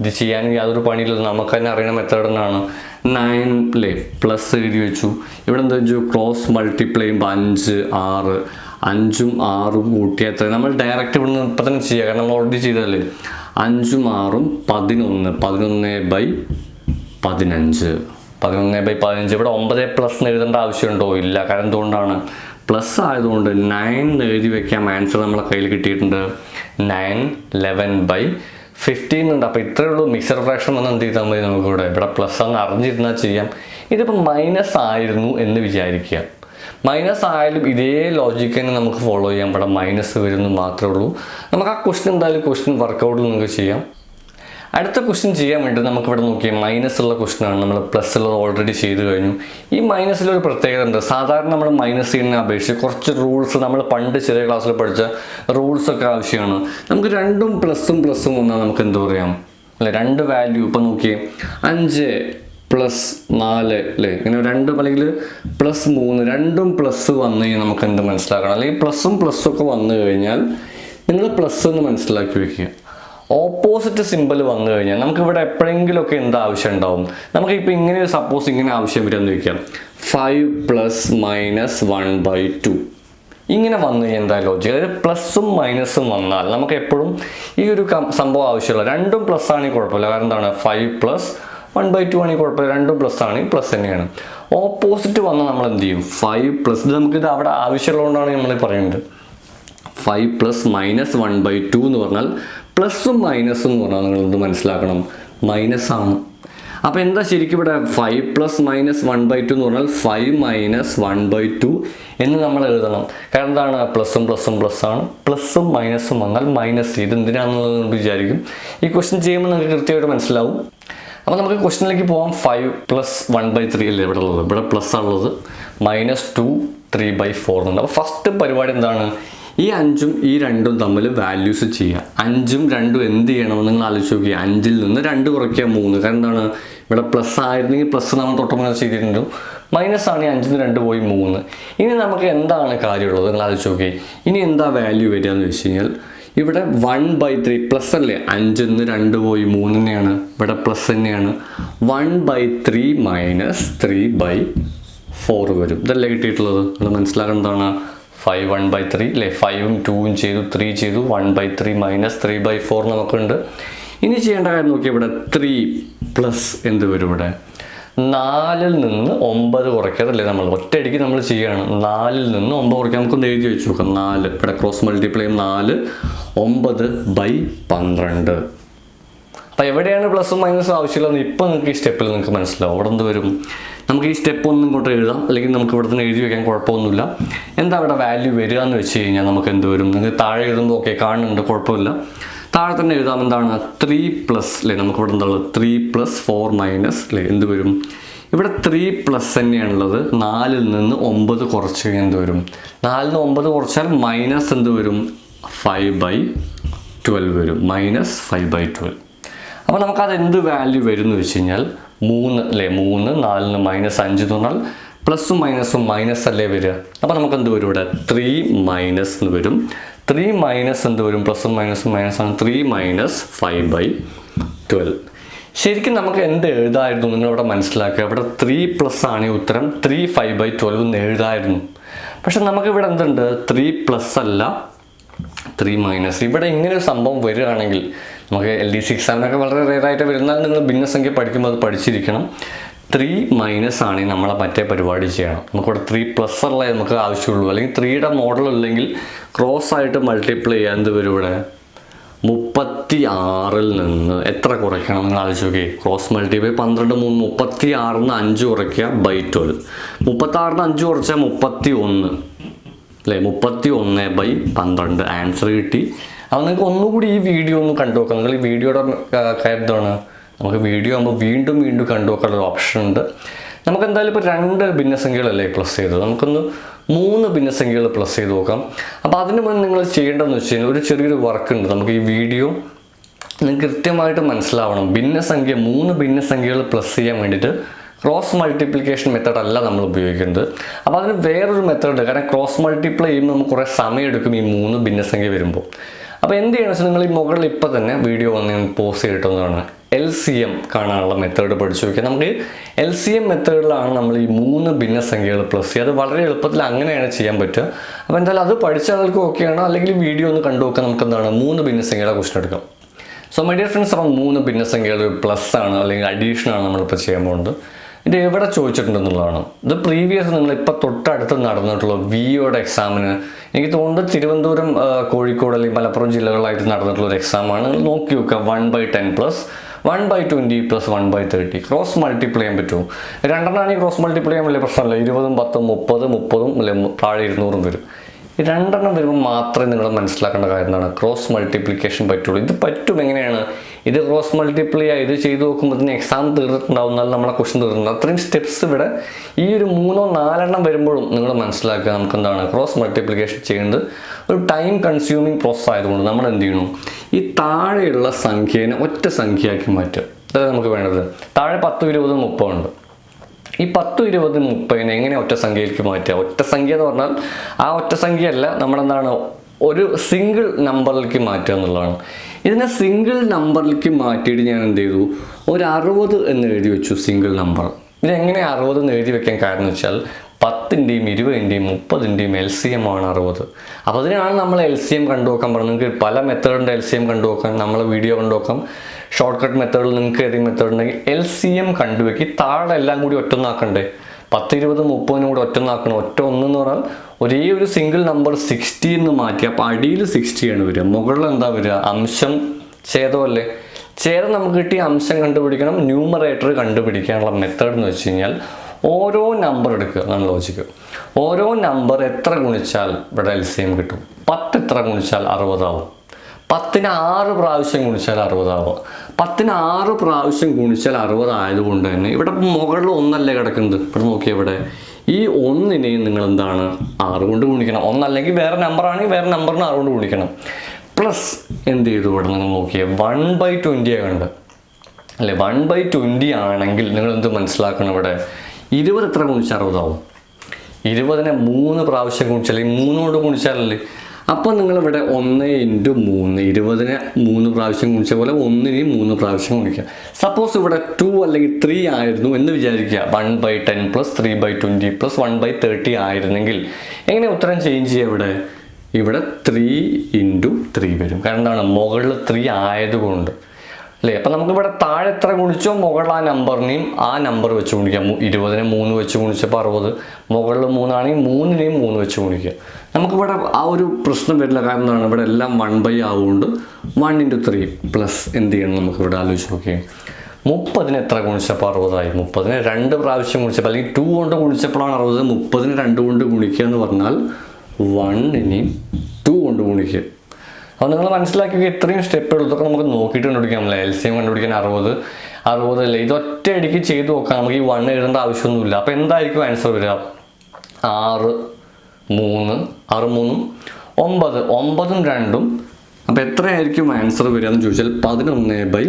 ഇത് ചെയ്യാൻ യാതൊരു പണിയില്ല. നമുക്ക് തന്നെ അറിയണ മെത്തേഡ് എന്നാണ്. നയൻ അല്ലേ പ്ലസ് എഴുതി വെച്ചു. ഇവിടെ എന്താ വെച്ചു? ക്രോസ് മൾട്ടിപ്ലൈ അഞ്ച് ആറ്. അഞ്ചും ആറും കൂട്ടിയാൽ എത്ര നമ്മൾ ഡയറക്റ്റ് ഇവിടെ നിന്ന് ഇപ്പം തന്നെ ചെയ്യാം. കാരണം നമ്മൾ ഓൾറെഡി ചെയ്തതല്ലേ? അഞ്ചും ആറും പതിനൊന്ന്. പതിനൊന്ന് ബൈ പതിനഞ്ച്. പതിനൊന്ന് ബൈ പതിനഞ്ച്. ഇവിടെ ഒമ്പത് പ്ലസ് എഴുതേണ്ട ആവശ്യമുണ്ടോ? ഇല്ല. കാരണം എന്തുകൊണ്ടാണ്? പ്ലസ് ആയതുകൊണ്ട് നയൻ എഴുതി വെക്കാം. ആൻസർ നമ്മളെ കയ്യിൽ കിട്ടിയിട്ടുണ്ട്. നയൻ ലെവൻ ബൈ ഫിഫ്റ്റീൻ ഉണ്ട്. അപ്പോൾ ഇത്രയേ ഉള്ളൂ. മിക്സർ ഫ്രാക്ഷൻ വന്ന് എന്ത് ചെയ്താൽ മതി നമുക്കിവിടെ. ഇവിടെ പ്ലസ് അങ്ങ് അറിഞ്ഞിരുന്നാൽ ചെയ്യാം. ഇതിപ്പോൾ മൈനസ് ആയിരുന്നു എന്ന് വിചാരിക്കുക. മൈനസ് ആയാലും ഇതേ ലോജിക്ക് തന്നെ നമുക്ക് ഫോളോ ചെയ്യാം. ഇവിടെ മൈനസ് വരുന്നു മാത്രമേ ഉള്ളൂ. നമുക്ക് ആ ക്വസ്റ്റ്യൻ എന്തായാലും ക്വസ്റ്റ്യൻ വർക്കൗട്ട് നിങ്ങൾക്ക് ചെയ്യാം. അടുത്ത ക്വസ്റ്റ്യൻ ചെയ്യാൻ വേണ്ടി നമുക്കിവിടെ നോക്കിയാൽ മൈനസ് ഉള്ള ക്വസ്റ്റ്യനാണ് നമ്മൾ പ്ലസ് ഉള്ളത് ഓൾറെഡി ചെയ്തു കഴിഞ്ഞു. ഈ മൈനസിലൊരു പ്രത്യേകത ഉണ്ട്. സാധാരണ നമ്മൾ മൈനസ് ചെയ്യുന്നതിനെ അപേക്ഷിച്ച് കുറച്ച് റൂൾസ് നമ്മൾ പണ്ട് ചെറിയ ക്ലാസ്സിൽ പഠിച്ച റൂൾസ് ഒക്കെ ആവശ്യമാണ്. നമുക്ക് രണ്ടും പ്ലസും പ്ലസും വന്നാൽ നമുക്ക് എന്ത് പറയാം? അല്ലെ രണ്ട് വാല്യൂ ഇപ്പം നോക്കിയേ. അഞ്ച് പ്ലസ് നാല് അല്ലേ ഇങ്ങനെ രണ്ട് അല്ലെങ്കിൽ പ്ലസ് മൂന്ന് രണ്ടും പ്ലസ് വന്നു കഴിഞ്ഞാൽ നമുക്ക് എന്ത് മനസ്സിലാക്കണം? അല്ലെങ്കിൽ പ്ലസും പ്ലസ്സും ഒക്കെ വന്നു കഴിഞ്ഞാൽ നിങ്ങൾ പ്ലസ് എന്ന് മനസ്സിലാക്കി വെക്കുക. ഓപ്പോസിറ്റ് സിമ്പിൾ വന്നു കഴിഞ്ഞാൽ നമുക്ക് ഇവിടെ എപ്പോഴെങ്കിലുമൊക്കെ എന്ത് ആവശ്യം ഉണ്ടാവും? നമുക്ക് ഇപ്പോൾ ഇങ്ങനെ സപ്പോസ് ഇങ്ങനെ ആവശ്യം വരുമെന്ന് വെക്കാം five plus minus one by two ഇങ്ങനെ വന്നു കഴിഞ്ഞാൽ എന്താ ലോജിക് അതായത് പ്ലസും മൈനസും വന്നാൽ നമുക്ക് എപ്പോഴും ഈ ഒരു സംഭവം ആവശ്യമുള്ള രണ്ടും പ്ലസ് ആണെങ്കിൽ കുഴപ്പമില്ല. കാരണം എന്താണ്? Five plus one by two ആണെങ്കിൽ കുഴപ്പമില്ല. രണ്ടും പ്ലസ് ആണെങ്കിൽ പ്ലസ് തന്നെയാണ്. ഓപ്പോസിറ്റ് വന്നാൽ നമ്മൾ എന്ത് ചെയ്യും? ഫൈവ് പ്ലസ് നമുക്കിത് അവിടെ ആവശ്യമുള്ളതുകൊണ്ടാണ് നമ്മൾ പറയുന്നത്. Five plus minus one by two എന്ന് പറഞ്ഞാൽ പ്ലസും മൈനസും എന്ന് പറഞ്ഞാൽ നിങ്ങൾ എന്ത് മനസ്സിലാക്കണം. മൈനസ് ആണ്. അപ്പോൾ എന്താ ശരിക്കും ഇവിടെ five plus minus one by two എന്ന് പറഞ്ഞാൽ five minus one by two എന്ന് നമ്മൾ എഴുതണം. കാരണം എന്താണ്? പ്ലസും പ്ലസും പ്ലസ് ആണ്. പ്ലസും മൈനസും വന്നാൽ മൈനസ് ഇത് എന്തിനാണെന്നുള്ളത് നമ്മൾ വിചാരിക്കും. ഈ ക്വസ്റ്റ്യൻ ചെയ്യുമ്പോൾ നിങ്ങൾക്ക് കൃത്യമായിട്ട് മനസ്സിലാവും. അപ്പോൾ നമുക്ക് ക്വസ്റ്റ്യനിലേക്ക് പോകാം five plus one by three അല്ലേ ഇവിടെ ഉള്ളത്? ഇവിടെ പ്ലസ് ആണുള്ളത്. Minus two three by four എന്നുണ്ട് അപ്പോൾ ഫസ്റ്റ് പരിപാടി എന്താണ്? ഈ അഞ്ചും ഈ രണ്ടും തമ്മിൽ വാല്യൂസ് ചെയ്യുക. അഞ്ചും രണ്ടും എന്ത് ചെയ്യണമെന്ന് നിങ്ങൾ ആലോചിച്ച് നോക്കുക അഞ്ചിൽ നിന്ന് രണ്ട് കുറയ്ക്കുക മൂന്ന്. കാരണം എന്താണ്? ഇവിടെ പ്ലസ് ആയിരുന്നെങ്കിൽ പ്ലസ് നമ്മൾ തൊട്ടുമുന്നേ ചെയ്തിട്ടുണ്ട്. മൈനസ് ആണ് ഈ അഞ്ചിൽ നിന്ന് രണ്ട് പോയി മൂന്ന്. ഇനി നമുക്ക് എന്താണ് കാര്യമുള്ളത്? നിങ്ങൾ ആലോചിച്ച് നോക്കി ഇനി എന്താ വാല്യൂ വരിക എന്ന് വെച്ച് കഴിഞ്ഞാൽ ഇവിടെ വൺ ബൈ ത്രീ പ്ലസ് അല്ലേ? അഞ്ചിൽ നിന്ന് രണ്ട് പോയി മൂന്ന് തന്നെയാണ്. ഇവിടെ പ്ലസ് തന്നെയാണ്. One by three minus three by four വരും. ഇതല്ലേ കിട്ടിയിട്ടുള്ളത്? നിങ്ങൾ മനസ്സിലാക്കേണ്ടതാണ് ഫൈവ് വൺ ബൈ ത്രീ അല്ലേ ഫൈവും ടൂവും ചെയ്തു ത്രീ ചെയ്തു one by three minus three by four നമുക്കുണ്ട്. ഇനി ചെയ്യേണ്ട കാര്യം നോക്കി ഇവിടെ ത്രീ പ്ലസ് എന്ത് വരും ഇവിടെ? നാലിൽ നിന്ന് ഒമ്പത് കുറയ്ക്കാതല്ലേ നമ്മൾ? ഒറ്റയടിക്ക് നമ്മൾ ചെയ്യണം. നാലിൽ നിന്ന് ഒമ്പത് കുറയ്ക്കാൻ നമുക്കൊന്ന് എഴുതി വെച്ച് നോക്കാം. നാല്. ഇവിടെ ക്രോസ് മൾട്ടിപ്ലൈ നാല്. ഒമ്പത് ബൈ പന്ത്രണ്ട്. അപ്പോൾ എവിടെയാണ് പ്ലസും മൈനസും ആവശ്യമില്ലെന്ന് ഇപ്പം നിങ്ങൾക്ക് ഈ സ്റ്റെപ്പിൽ നിങ്ങൾക്ക് മനസ്സിലാവും. അവിടെ എന്ത് വരും? നമുക്ക് ഈ സ്റ്റെപ്പ് ഒന്നും ഇങ്ങോട്ട് എഴുതാം. അല്ലെങ്കിൽ നമുക്ക് ഇവിടെ തന്നെ എഴുതി വെക്കാൻ കുഴപ്പമൊന്നുമില്ല. എന്താ ഇവിടെ വാല്യൂ വരിക എന്ന് വെച്ച് കഴിഞ്ഞാൽ നമുക്ക് എന്ത് വരും? നിങ്ങൾക്ക് താഴെ എഴുതുമ്പോൾ ഓക്കെ കാണുന്നുണ്ട് കുഴപ്പമില്ല. താഴെ തന്നെ എഴുതാം എന്താണ്? ത്രീ പ്ലസ് അല്ലേ നമുക്ക് ഇവിടെ എന്താ ത്രീ പ്ലസ് ഫോർ മൈനസ് അല്ലേ എന്ത് വരും? ഇവിടെ ത്രീ പ്ലസ് തന്നെയാണുള്ളത്. നാലിൽ നിന്ന് ഒമ്പത് കുറച്ച് എന്ത് വരും? നാലിൽ നിന്ന് ഒമ്പത് കുറച്ചാൽ മൈനസ് എന്ത് വരും? ഫൈവ് ബൈ ട്വൽവ് വരും. മൈനസ് ഫൈവ് ബൈ ട്വൽവ് അപ്പോൾ നമുക്കത് എന്ത് വാല്യൂ വരും എന്ന് വെച്ച് കഴിഞ്ഞാൽ മൂന്ന് അല്ലേ മൂന്ന് നാലിന് മൈനസ് അഞ്ച് പറഞ്ഞാൽ പ്ലസും മൈനസും മൈനസ് അല്ലേ വരിക? അപ്പോൾ നമുക്ക് എന്ത് വരും ഇവിടെ? ത്രീ മൈനസ് എന്ന് വരും. ത്രീ മൈനസ് എന്ത് വരും? പ്ലസും മൈനസും മൈനസ് ആണ്. Three minus five by twelve ശരിക്കും നമുക്ക് എന്ത് എഴുതായിരുന്നു? നിങ്ങളിവിടെ മനസ്സിലാക്കുക. ഇവിടെ ത്രീ പ്ലസ് ആണ് ഈ ഉത്തരം. ത്രീ ഫൈവ് ബൈ ട്വൽവ് എന്ന് എഴുതായിരുന്നു. പക്ഷെ നമുക്കിവിടെ എന്തുണ്ട്? ത്രീ പ്ലസ് അല്ല. ത്രീ മൈനസ് ഇവിടെ ഇങ്ങനെ ഒരു സംഭവം വരികയാണെങ്കിൽ നമുക്ക് എൽ ഡി സി എക്സാമിനൊക്കെ വളരെ റെയറായിട്ട് വരുന്നാൽ നിങ്ങൾ ഭിന്നസംഖ്യ പഠിക്കുമ്പോൾ അത് പഠിച്ചിരിക്കണം. ത്രീ മൈനസ് ആണെങ്കിൽ നമ്മളെ മറ്റേ പരിപാടി ചെയ്യണം. നമുക്കിവിടെ ത്രീ പ്ലസ് അല്ലേ നമുക്ക് ആവശ്യമുള്ളൂ. അല്ലെങ്കിൽ ത്രീയുടെ മോഡൽ ഇല്ലെങ്കിൽ ക്രോസ് ആയിട്ട് മൾട്ടിപ്ലൈ ചെയ്യാൻ എന്ത് വരും ഇവിടെ. മുപ്പത്തി ആറിൽ നിന്ന് എത്ര കുറയ്ക്കണം നിങ്ങൾ ആലോചിച്ച് ക്രോസ് മൾട്ടിപ്ലൈ പന്ത്രണ്ട് മൂന്ന് മുപ്പത്തി ആറിൽ നിന്ന് അഞ്ച് കുറയ്ക്കുക ബൈ ട്വൽവ് മുപ്പത്തി ആറിന് അഞ്ച് കുറച്ചാൽ മുപ്പത്തി ഒന്ന് അല്ലേ? മുപ്പത്തി ഒന്ന് ബൈ പന്ത്രണ്ട്. ആൻസർ കിട്ടി. അപ്പോൾ നിങ്ങൾക്ക് ഒന്നുകൂടി ഈ വീഡിയോ ഒന്ന് കണ്ടു നോക്കാം. നിങ്ങൾ ഈ വീഡിയോയുടെ കാര്യമാണ് നമുക്ക് വീഡിയോ ആകുമ്പോൾ വീണ്ടും വീണ്ടും കണ്ടു നോക്കാനുള്ള ഓപ്ഷൻ ഉണ്ട്. നമുക്ക് എന്തായാലും ഇപ്പോൾ രണ്ട് ഭിന്നസംഖ്യകളല്ലേ പ്ലസ് ചെയ്തത്? നമുക്കൊന്ന് മൂന്ന് ഭിന്നസംഖ്യകൾ പ്ലസ് ചെയ്ത് നോക്കാം. അപ്പോൾ അതിന് മുന്നേ നിങ്ങൾ ചെയ്യേണ്ടതെന്ന് വെച്ച് കഴിഞ്ഞാൽ ഒരു ചെറിയൊരു വർക്ക് ഉണ്ട്. നമുക്ക് ഈ വീഡിയോ നിങ്ങൾക്ക് കൃത്യമായിട്ട് മനസ്സിലാവണം. ഭിന്നസംഖ്യ മൂന്ന് ഭിന്നസംഖ്യകൾ പ്ലസ് ചെയ്യാൻ വേണ്ടിയിട്ട് ക്രോസ് മൾട്ടിപ്ലിക്കേഷൻ മെത്തേഡ് അല്ല നമ്മൾ ഉപയോഗിക്കുന്നത്. അപ്പോൾ അതിന് വേറൊരു മെത്തേഡ് കാരണം ക്രോസ് മൾട്ടിപ്ലൈ ചെയ്യുമ്പോൾ നമുക്ക് കുറേ സമയം എടുക്കും ഈ മൂന്ന് ഭിന്നസംഖ്യ വരുമ്പോൾ. അപ്പോൾ എന്ത് ചെയ്യണം വെച്ചാൽ നിങ്ങൾ ഈ മുകളിൽ ഇപ്പോൾ തന്നെ വീഡിയോ വന്ന് പോസ് ചെയ്തിട്ടൊന്നാണ് എൽ സി എം കാണാനുള്ള മെത്തേഡ് പഠിച്ചു നോക്കിയാൽ നമുക്ക് എൽ സി എം മെത്തേഡിലാണ് നമ്മൾ ഈ മൂന്ന് ഭിന്ന സംഖ്യകൾ പ്ലസ് ചെയ്യുക. അത് വളരെ എളുപ്പത്തിൽ അങ്ങനെയാണ് ചെയ്യാൻ പറ്റുക. അപ്പോൾ എന്തായാലും അത് പഠിച്ച ആൾക്കും ഓക്കെയാണ് അല്ലെങ്കിൽ വീഡിയോ ഒന്ന് കണ്ടു നോക്കാൻ നമുക്ക് എന്താണ്? മൂന്ന് ഭിന്ന ഭിന്നസംഖ്യയുടെ ക്വസ്റ്റൻ എടുക്കാം. സോ മൈ ഡിയർ ഫ്രണ്ട്സ് അപ്പം മൂന്ന് ഭിന്ന സംഖ്യകൾ പ്ലസ് ആണ് അല്ലെങ്കിൽ അഡീഷൻ ആണ് നമ്മളിപ്പോൾ ചെയ്യാൻ പോകുന്നത്. ഇത് എവിടെ ചോദിച്ചിട്ടുണ്ടെന്നുള്ളതാണ്. ഇത് പ്രീവിയസ് നിങ്ങൾ ഇപ്പോൾ തൊട്ടടുത്ത് നടന്നിട്ടുള്ള വി ഒയുടെ എക്സാമിന് എനിക്ക് തോന്നുന്നത് തിരുവനന്തപുരം കോഴിക്കോട് അല്ലെങ്കിൽ മലപ്പുറം ജില്ലകളിലായിട്ട് നടന്നിട്ടുള്ള ഒരു എക്സാമാണ് നോക്കി നോക്കുക one by ten plus one by twenty plus one by thirty cross multiply ചെയ്യാൻ പറ്റുമോ? രണ്ടെണ്ണമാണെങ്കിൽ ക്രോസ് മൾട്ടിപ്ലൈ ചെയ്യാൻ വലിയ പ്രശ്നമല്ല. ഇരുപതും പത്തും മുപ്പത് മുപ്പതും അല്ലെ താഴെ ഇരുന്നൂറും വരും. രണ്ടെണ്ണം വരുമ്പോൾ മാത്രമേ നിങ്ങൾ മനസ്സിലാക്കേണ്ട കാര്യം എന്താണ്? ക്രോസ് മൾട്ടിപ്ലിക്കേഷൻ പറ്റുള്ളൂ. ഇത് പറ്റും എങ്ങനെയാണ്? ഇത് ക്രോസ് മൾട്ടിപ്ലൈ ആയി ഇത് ചെയ്ത് നോക്കുമ്പോൾ എക്സാം തീർന്നിട്ടുണ്ടാവും എന്നാൽ നമ്മളെ ക്വസ്റ്റൻ തീർന്നു അത്രയും സ്റ്റെപ്സ് ഇവിടെ ഈ ഒരു മൂന്നോ നാലെണ്ണം വരുമ്പോഴും നിങ്ങൾ മനസ്സിലാക്കുക നമുക്ക് എന്താണ് ക്രോസ് മൾട്ടിപ്ലിക്കേഷൻ ചെയ്യുന്നത് ഒരു ടൈം കൺസ്യൂമിങ് പ്രോസസ് ആയതുകൊണ്ട് നമ്മൾ എന്ത് ചെയ്യണം ഈ താഴെയുള്ള സംഖ്യേനെ ഒറ്റ സംഖ്യയാക്കി മാറ്റുക. അതായത് നമുക്ക് വേണ്ടത്. താഴെ പത്തും ഇരുപതും മുപ്പതുണ്ട് ഈ പത്തും ഇരുപതും മുപ്പതിനെ എങ്ങനെ ഒറ്റ സംഖ്യയിലേക്ക് മാറ്റുക? ഒറ്റ സംഖ്യ എന്ന് പറഞ്ഞാൽ ആ ഒറ്റ സംഖ്യയല്ല നമ്മളെന്താണ് ഒരു സിംഗിൾ നമ്പറിലേക്ക് മാറ്റുക എന്നുള്ളതാണ്. ഇതിനെ സിംഗിൾ നമ്പറിലേക്ക് മാറ്റിയിട്ട് ഞാൻ എന്ത് ചെയ്തു? ഒരു അറുപത് എന്ന് എഴുതി വെച്ചു സിംഗിൾ നമ്പർ ഇതെങ്ങനെ അറുപത് എന്ന് എഴുതി വെക്കാൻ കാരണം വെച്ചാൽ പത്തിന്റെയും ഇരുപതിന്റെയും മുപ്പതിന്റെയും എൽ സി എം ആണ് അറുപത്. അപ്പോൾ അതിനാണ് നമ്മൾ എൽ സി എം കണ്ടു കണ്ടുനോക്കാൻ പറഞ്ഞത്. നിങ്ങൾക്ക് പല മെത്തേഡിന്റെ എൽ സി എം കണ്ടു കണ്ടുനോക്കാം നമ്മൾ വീഡിയോ കണ്ടുനോക്കാം ഷോർട്ട് കട്ട് മെത്തേഡിൽ നിങ്ങൾക്ക് ഏതെങ്കിലും മെത്തേഡ് ഉണ്ടെങ്കിൽ എൽ സി എം കണ്ടുവെക്കി. താഴെ എല്ലാം കൂടി ഒറ്റൊന്നാക്കണ്ടേ? പത്ത് ഇരുപത് മുപ്പതിനും കൂടി ഒറ്റൊന്നാക്കണം. ഒറ്റ ഒന്ന് എന്ന് പറഞ്ഞാൽ ഒരേ ഒരു സിംഗിൾ നമ്പർ സിക്സ്റ്റി എന്ന് മാറ്റി. അപ്പോൾ അടിയിൽ സിക്സ്റ്റിയാണ് വരിക. മുകളിൽ എന്താ വരിക? അംശം ഛേദമല്ലേ ഛേദം നമുക്ക് കിട്ടിയ അംശം കണ്ടുപിടിക്കണം. ന്യൂമറേറ്റർ കണ്ടുപിടിക്കാനുള്ള മെത്തേഡ് എന്ന് വെച്ച് കഴിഞ്ഞാൽ ഓരോ നമ്പർ എടുക്കുക. എന്നാണ് ലോജിക്ക് ഓരോ നമ്പർ എത്ര ഗുണിച്ചാൽ ഇവിടെ എൽ കിട്ടും? പത്ത് എത്ര ഗുണിച്ചാൽ അറുപതാവും. പത്തിന് ആറ് പ്രാവശ്യം ഗുണിച്ചാൽ അറുപതാവുക പത്തിന് ആറ് പ്രാവശ്യം ഗുണിച്ചാൽ അറുപതായതുകൊണ്ട് തന്നെ ഇവിടെ മുകളിൽ ഒന്നല്ലേ കിടക്കുന്നത്? ഇവിടെ നോക്കിയാൽ ഇവിടെ. ഈ ഒന്നിനെയും നിങ്ങൾ എന്താണ് ആറ് കൊണ്ട് ഗുണിക്കണം. ഒന്നല്ലെങ്കിൽ വേറെ നമ്പർ ആണെങ്കിൽ വേറെ നമ്പറിന് ആറ് കൊണ്ട് ഗുണിക്കണം. പ്ലസ് എന്ത് ചെയ്തു ഇവിടെ നിങ്ങൾ നോക്കിയാൽ വൺ ബൈ ട്വന്റിയാണ് കണ്ട് അല്ലെ? വൺ ബൈ ട്വന്റി ആണെങ്കിൽ നിങ്ങൾ എന്ത് മനസ്സിലാക്കണം ഇവിടെ? ഇരുപത് എത്ര ഗുണിച്ചാൽ അറുപതാവും? ഇരുപതിനെ മൂന്ന് പ്രാവശ്യം ഗുണിച്ചാൽ മൂന്നോട് ഗുണിച്ചാലല്ലേ? അപ്പോൾ നിങ്ങളിവിടെ ഒന്ന് ഇന്റു മൂന്ന് ഇരുപതിനെ മൂന്ന് പ്രാവശ്യം ഗുണിച്ച പോലെ ഒന്നിന് മൂന്ന് പ്രാവശ്യം ഗുണിക്കുക. സപ്പോസ് ഇവിടെ ടു അല്ലെങ്കിൽ ത്രീ ആയിരുന്നു എന്ന് വിചാരിക്കുക. One by ten plus three by twenty plus one by thirty ആയിരുന്നെങ്കിൽ എങ്ങനെ ഉത്തരം ചേഞ്ച് ചെയ്യുക ഇവിടെ? ഇവിടെ ത്രീ ഇന്റു ത്രീ വരും. കാരണം എന്താണ്? മുകളിൽ ത്രീ ആയതുകൊണ്ട്. അല്ലേ? അപ്പം നമുക്കിവിടെ താഴെ എത്ര ഗുണിച്ചോ മുകളിൽ ആ നമ്പറിനെയും ആ നമ്പർ വെച്ച് ഗുണിക്കാം. ഇരുപതിനെ മൂന്ന് വെച്ച് ഗുണിച്ചപ്പോൾ അറുപത്. മുകളിൽ മൂന്നാണെങ്കിൽ മൂന്നിനെയും മൂന്ന് വെച്ച് ഗുണിക്കുക. നമുക്കിവിടെ ആ ഒരു പ്രശ്നം വരില്ല. കാരണം എന്താണ്? ഇവിടെ എല്ലാം വൺ ബൈ ആവുകൊണ്ട് വൺ ഇന്റു ത്രീ പ്ലസ് എന്ത് ചെയ്യണം നമുക്കിവിടെ ആലോചിച്ച് നോക്കിയാൽ മുപ്പതിന് എത്ര ഗുണിച്ചപ്പോൾ അറുപതായി? മുപ്പതിന് രണ്ട് പ്രാവശ്യം ഗുണിച്ചപ്പോൾ അല്ലെങ്കിൽ ടു കൊണ്ട് ഗുണിച്ചപ്പോഴാണ് അറുപത്. മുപ്പതിന് രണ്ട് കൊണ്ട് ഗുണിക്കുക എന്ന് പറഞ്ഞാൽ വണ്ണിന് ടു കൊണ്ട് ഗുണിക്കുക. അപ്പോൾ നിങ്ങൾ മനസ്സിലാക്കി ഇത്രയും സ്റ്റെപ്പുകൾ ഇതൊക്കെ നമുക്ക് നോക്കിയിട്ട് കണ്ടുപിടിക്കാം. എൽ സി എം കണ്ടുപിടിക്കാൻ അറുപത് അറുപത് അല്ലേ? ഇത് ഒറ്റയടിക്ക് ചെയ്ത് നോക്കാം. നമുക്ക് ഈ വൺ എഴുതേണ്ട ആവശ്യമൊന്നുമില്ല. അപ്പോൾ എന്തായിരിക്കും ആൻസർ വരിക? ആറ്. മൂന്ന് ആറ് മൂന്നും ഒമ്പത് ഒമ്പതും രണ്ടും. അപ്പോൾ എത്രയായിരിക്കും ആൻസർ വരിക എന്ന് ചോദിച്ചാൽ പതിനൊന്ന് ബൈ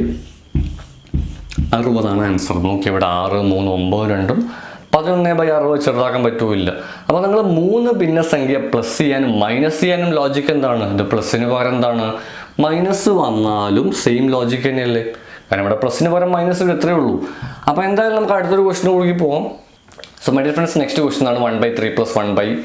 അറുപതാണ് ആൻസർ നോക്കി ഇവിടെ ആറ് മൂന്ന് ഒമ്പത് രണ്ടും. പതിനൊന്ന് ബൈ അറുപത് ചെറുതാക്കാൻ പറ്റൂല്ല. അപ്പോൾ നിങ്ങൾ മൂന്ന് ഭിന്ന സംഖ്യ പ്ലസ് ചെയ്യാനും മൈനസ് ചെയ്യാനും ലോജിക്ക് എന്താണ്? ഇത് പ്ലസ്സിന് പകരം എന്താണ്? മൈനസ് വന്നാലും സെയിം ലോജിക്ക് തന്നെയല്ലേ? കാരണം ഇവിടെ പ്ലസ്സിന് പകരം മൈനസ് എത്രയേ ഉള്ളൂ. അപ്പോൾ എന്തായാലും നമുക്ക് അടുത്തൊരു ക്വസ്റ്റിന് കൂടി പോകാം so my dear friends next question ആണ് one by three plus one by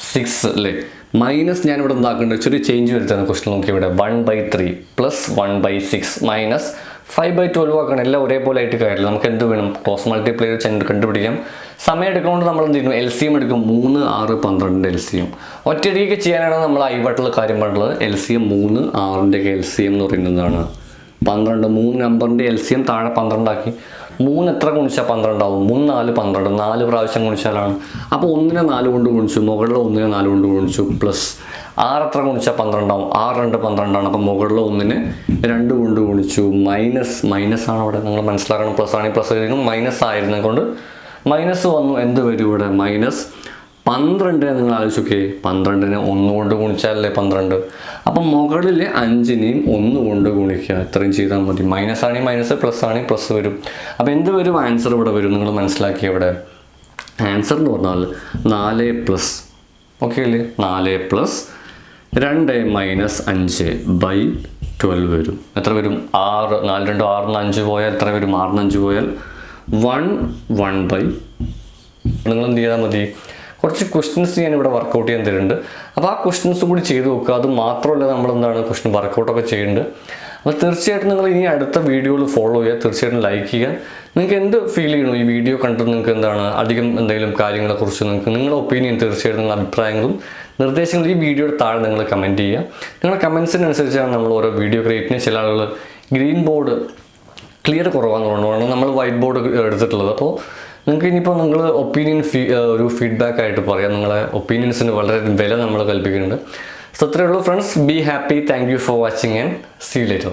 six അല്ലേ മൈനസ് ഞാൻ ഇവിടെ എന്താക്കേണ്ടത് ചെറിയ ചേഞ്ച് വരുത്തുന്ന ക്വസ്റ്റൻ നോക്കി ഇവിടെ one by three plus one by six minus five by twelve ആക്കണം എല്ലാം ഒരേപോലെ ആയിട്ട് കാര്യമില്ല. നമുക്ക് എന്ത് വേണം? ക്രോസ് മൾട്ടിപ്ലൈ കണ്ടുപിടിക്കാം. സമയം എടുക്കുന്നതുകൊണ്ട് നമ്മൾ എന്ത് ചെയ്യുന്നു? എൽ സി എം എടുക്കും. മൂന്ന് ആറ് പന്ത്രണ്ട് എൽ സി എം ഒറ്റയടിക്ക് ചെയ്യാനാണ് നമ്മൾ ഐവട്ടുള്ള കാര്യം പറഞ്ഞിട്ടുള്ളത്. എൽ സി എം മൂന്ന് ആറിന്റെ എൽ സി എം എന്ന് പറയുന്നതാണ്. പന്ത്രണ്ട് മൂന്ന് നമ്പറിന്റെ എൽ സി എം താഴെ പന്ത്രണ്ടാക്കി. മൂന്ന് എത്ര ഗുണിച്ചാൽ പന്ത്രണ്ടാവും. മൂന്ന് നാല് പന്ത്രണ്ട്. നാല് പ്രാവശ്യം ഗുണിച്ചാലാണ്. അപ്പോൾ ഒന്നിനെ നാല് കൊണ്ട് ഗുണിച്ചു. മുകളിൽ ഒന്നിനെ നാല് കൊണ്ട് ഗുണിച്ചു. പ്ലസ് ആറ് എത്ര ഗുണിച്ചാൽ പന്ത്രണ്ടാവും. ആറ് രണ്ട് പന്ത്രണ്ടാണ്. അപ്പോൾ മുകളിൽ ഒന്നിന് രണ്ട് കൊണ്ട് ഗുണിച്ചു. മൈനസ് മൈനസ് ആണ് അവിടെ. നിങ്ങൾ മനസ്സിലാക്കണം. പ്ലസ് ആണെങ്കിൽ പ്ലസ് എഴുതിക്കും മൈനസ് ആയിരുന്നത് കൊണ്ട് മൈനസ് വന്നു. എന്ത് വരും ഇവിടെ? മൈനസ് പന്ത്രണ്ടിനെ നിങ്ങൾ ആലോചിക്കേ പന്ത്രണ്ടിനെ ഒന്ന് കൊണ്ട് ഗുണിച്ചാലല്ലേ പന്ത്രണ്ട്? അപ്പം മുകളിൽ അഞ്ചിനെയും ഒന്ന് കൊണ്ട് ഗുണിക്കുക. ഇത്രയും ചെയ്താൽ മതി. മൈനസ് ആണെങ്കിൽ മൈനസ് പ്ലസ് ആണെങ്കിൽ പ്ലസ് വരും. അപ്പോൾ എന്ത് വരും? ആൻസർ ഇവിടെ വരും. നിങ്ങൾ മനസ്സിലാക്കി ഇവിടെ. ആൻസർ എന്ന് പറഞ്ഞാൽ നാല് പ്ലസ് ഓക്കെ അല്ലേ? നാല് പ്ലസ് രണ്ട് മൈനസ് അഞ്ച് ബൈ ട്വൽവ് വരും. എത്ര വരും? ആറ്. നാല് രണ്ട് ആറിന് അഞ്ച് പോയാൽ എത്ര വരും? ആറിന് അഞ്ച് പോയാൽ വൺ വൺ ബൈ നിങ്ങൾ എന്ത് ചെയ്താൽ മതി? കുറച്ച് ക്വസ്റ്റ്യൻസ് ഞാൻ ഇവിടെ വർക്കൗട്ട് ചെയ്യാൻ തരുന്നുണ്ട്. അപ്പോൾ ആ ക്വസ്റ്റ്യൻസും കൂടി ചെയ്ത് നോക്കുക. അത് മാത്രമല്ല നമ്മൾ എന്താണ് ക്വസ്റ്റ്യൻ വർക്കൗട്ടൊക്കെ ചെയ്യുന്നുണ്ട് അപ്പോൾ തീർച്ചയായിട്ടും നിങ്ങൾ ഇനി അടുത്ത വീഡിയോയിൽ ഫോളോ ചെയ്യുക. തീർച്ചയായിട്ടും ലൈക്ക് ചെയ്യുക. നിങ്ങൾക്ക് എന്ത് ഫീൽ ചെയ്യണോ? ഈ വീഡിയോ കണ്ടിട്ട് നിങ്ങൾക്ക് എന്താണ്? അധികം എന്തെങ്കിലും കാര്യങ്ങളെക്കുറിച്ച് നിങ്ങൾക്ക് നിങ്ങളുടെ ഒപ്പീനിയൻ തീർച്ചയായിട്ടും നിങ്ങളുടെ അഭിപ്രായങ്ങളും നിർദ്ദേശങ്ങൾ ഈ വീഡിയോയുടെ താഴെ നിങ്ങൾ കമന്റ് ചെയ്യുക. നിങ്ങളുടെ കമൻസിനനുസരിച്ചാണ് നമ്മൾ ഓരോ വീഡിയോ ക്രിയേറ്റിന് ചില ആളുകൾ ഗ്രീൻ ബോർഡ് ക്ലിയർ കുറവാണെന്നുള്ളതാണ് നമ്മൾ വൈറ്റ് ബോർഡ് എടുത്തിട്ടുള്ളത്. അപ്പോൾ നിങ്ങൾക്ക് ഇനിയിപ്പോൾ നിങ്ങൾ ഒപ്പീനിയൻ ഫീ ഒരു ഫീഡ്ബാക്ക് ആയിട്ട് പറയാം. നിങ്ങളെ ഒപ്പീനിയൻസിന് വളരെ വില നമ്മൾ കൽപ്പിക്കുന്നുണ്ട്. സോ അത്രയേ ഉള്ളൂ friends be happy thank you for watching and see later